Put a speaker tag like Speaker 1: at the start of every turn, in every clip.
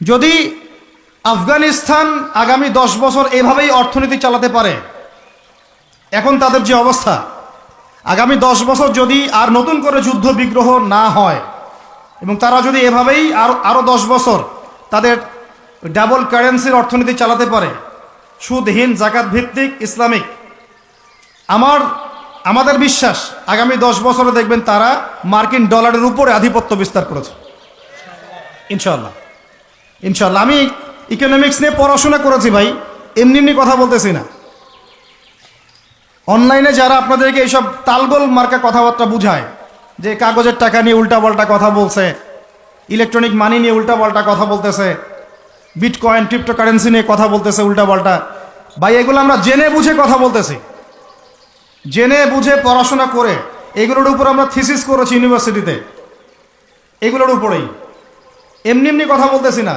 Speaker 1: যদি আফগানিস্তান আগামী দশ বছর এভাবেই অর্থনীতি চালাতে পারে, এখন তাদের যে অবস্থা, আগামী দশ বছর যদি আর নতুন করে যুদ্ধ বিগ্রহ না হয়, এবং তারা যদি এভাবেই আরও আরও দশ বছর তাদের ডাবল কারেন্সির অর্থনীতি চালাতে পারে সুদহীন জাকাত ভিত্তিক, ইসলামিক, আমার, আমাদের বিশ্বাস, আগামী দশ বছরে দেখবেন তারা মার্কিন ডলারের উপরে আধিপত্য বিস্তার করেছে। ইনশাল্লাহ ইনশাল্লাহ আমি ইকোনমিক্স নিয়ে পড়াশোনা করেছি ভাই, এমনি এমনি কথা বলতেছি না। অনলাইনে যারা আপনাদেরকে এইসব তালগোল মার্কা কথাবার্তা বুঝায়, যে কাগজের টাকা নিয়ে উল্টাপাল্টা কথা বলছে ইলেকট্রনিক মানি নিয়ে উল্টাপাল্টা কথা বলতেছে বিটকয়েন ক্রিপ্টোকারেন্সি নিয়ে কথা বলতেছে উল্টাপাল্টা, ভাই, এগুলো আমরা জেনে বুঝে কথা বলতেছি। জেনে বুঝে পড়াশোনা করে, এগুলোর উপর আমরা থিসিস করেছি ইউনিভার্সিটিতে এগুলোর উপরেই। এমনি এমনি কথা বলতেছি না।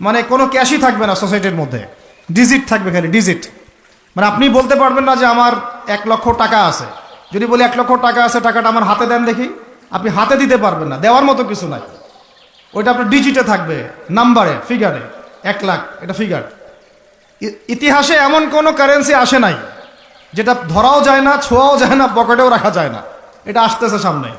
Speaker 1: মানে কোনো ক্যাশই থাকবে না সোসাইটির মধ্যে। ডিজিট থাকবে খালি, ডিজিট। মানে আপনি বলতে পারবেন না যে আমার এক লক্ষ টাকা আছে। যদি বলি এক লক্ষ টাকা আছে, টাকাটা আমার হাতে দেন দেখি। আপনি হাতে দিতে পারবেন না, দেওয়ার মতো কিছু নাই। ওইটা আপনার ডিজিটে থাকবে, নাম্বারে, ফিগারে, এক লাখ, এটা ফিগার। ইতিহাসে এমন কোনো কারেন্সি আসে নাই, যেটা ধরাও যায় না, ছোঁয়াও যায় না, পকেটেও রাখা যায় না। এটা আসতেছে সামনে।